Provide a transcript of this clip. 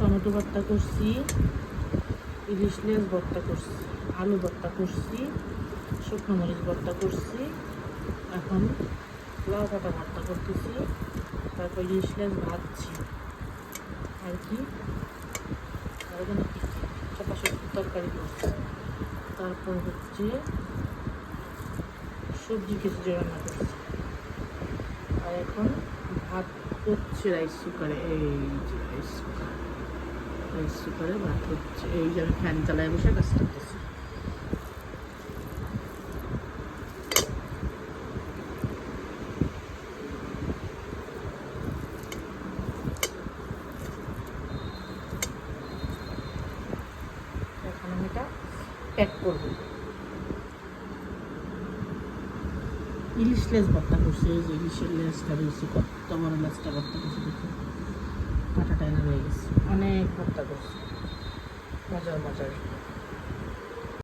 Tomato ভর্তা করছি, ইলিশ less ভর্তা করছি, আলু ভর্তা করছি, শুকনো মরিচ ভর্তা করছি, এখন লাউ পাতা ভর্তা করতেছি, তারপর ইলিশ লেস ভাজছি। আর কি? আর এখানে তরকারি করছি। তারপর হচ্ছে সবজি খিচুড়ি রান্না করছি। আর এখন ভাত হচ্ছে রাইস কুকারে, এই যে রাইস কুকার। ভাত হচ্ছে, এই যে আমি ফ্যান চালায় বসে কাজ করতেছি এখন আমি এটা প্যাক করব। ইলিশ লেস ভর্তা করছে ইলিশের লেসটা রয়েছে, কত বড় লেসটা ভর্তা করছে দেখুন। কাঁটাটা এনে রয়ে গেছে। অনেক ভর্তা করছে মজার মজার।